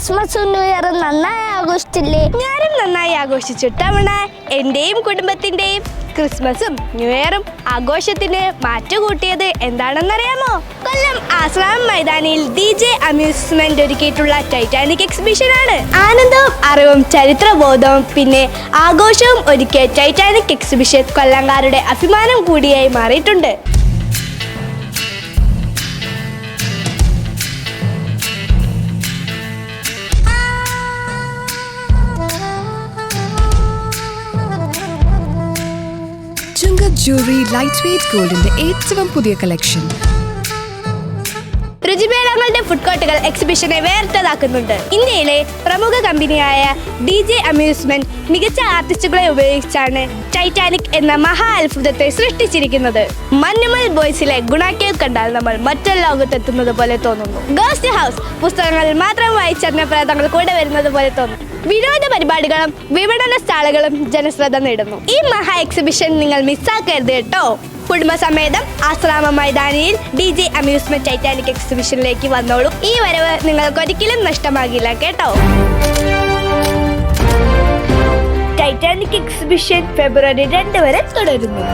ക്രിസ്മസും ന്യൂ നന്നായി ആഘോഷിച്ചില്ലേ? ഞാനും നന്നായി ആഘോഷിച്ചു തവണ എന്റെയും കുടുംബത്തിന്റെയും ക്രിസ്മസും ന്യൂ ഇയറും ആഘോഷത്തിന് മാറ്റുകൂട്ടിയത് എന്താണെന്നറിയാമോ? കൊല്ലം ആസ്ലാം മൈതാനിയിൽ ഡി ജെ അമ്യൂസ്മെന്റ് ഒരുക്കിയിട്ടുള്ള ടൈറ്റാനിക് എക്സിബിഷൻ ആണ് ആനന്ദവും അറിവും ചരിത്രബോധവും പിന്നെ ആഘോഷവും ഒരുക്കിയ ടൈറ്റാനിക് എക്സിബിഷൻ കൊല്ലംകാരുടെ അഭിമാനം കൂടിയായി മാറിയിട്ടുണ്ട്. ചുങ്കത് ജ്വല്ലറി ലൈറ്റ് വെയ്റ്റ് ഗോൾഡിന്റെ ഏറ്റവും പുതിയ കളക്ഷൻ രുചിഭേദങ്ങളുടെ ഫുഡ് കോർട്ടുകൾ എക്സിബിഷനെ വേറിട്ടതാക്കുന്നുണ്ട് ഇന്ത്യയിലെ പ്രമുഖ കമ്പനിയായ ഡി ജെ അമ്യൂസ്മെന്റ് മികച്ച ആർട്ടിസ്റ്റുകളെ ഉപയോഗിച്ചാണ് ടൈറ്റാനിക് എന്ന മഹാ അത്ഭുതത്തെ സൃഷ്ടിച്ചിരിക്കുന്നത്. മഞ്ഞുമൽ ബോയ്സിലെ ഗുണാക്കേവ് കണ്ടാൽ നമ്മൾ മറ്റൊരു ലോകത്തെത്തുന്നത് പോലെ തോന്നുന്നു. ഗേൾസ് ഹൗസ് പുസ്തകങ്ങളിൽ മാത്രം വായിച്ചറിഞ്ഞ പ്രേതങ്ങൾ കൂടെ വരുന്നത് പോലെ തോന്നുന്നു വിനോദ പരിപാടികളും വിപണന സ്റ്റാളുകളും ജനശ്രദ്ധ നേടുന്നു. ഈ മഹാ എക്സിബിഷൻ നിങ്ങൾ മിസ്സാക്കരുത് കേട്ടോ. കുടുംബസമേതം ആശ്രാമ മൈതാനിയിൽ ഡി ജെ അമ്യൂസ്മെന്റ് ടൈറ്റാനിക് എക്സിബിഷനിലേക്ക് വന്നോളൂ. ഈ വരവ് നിങ്ങൾക്ക് ഒരിക്കലും നഷ്ടമാകില്ല കേട്ടോ. ടൈറ്റാനിക് എക്സിബിഷൻ ഫെബ്രുവരി രണ്ട് വരെ തുടരുന്നു.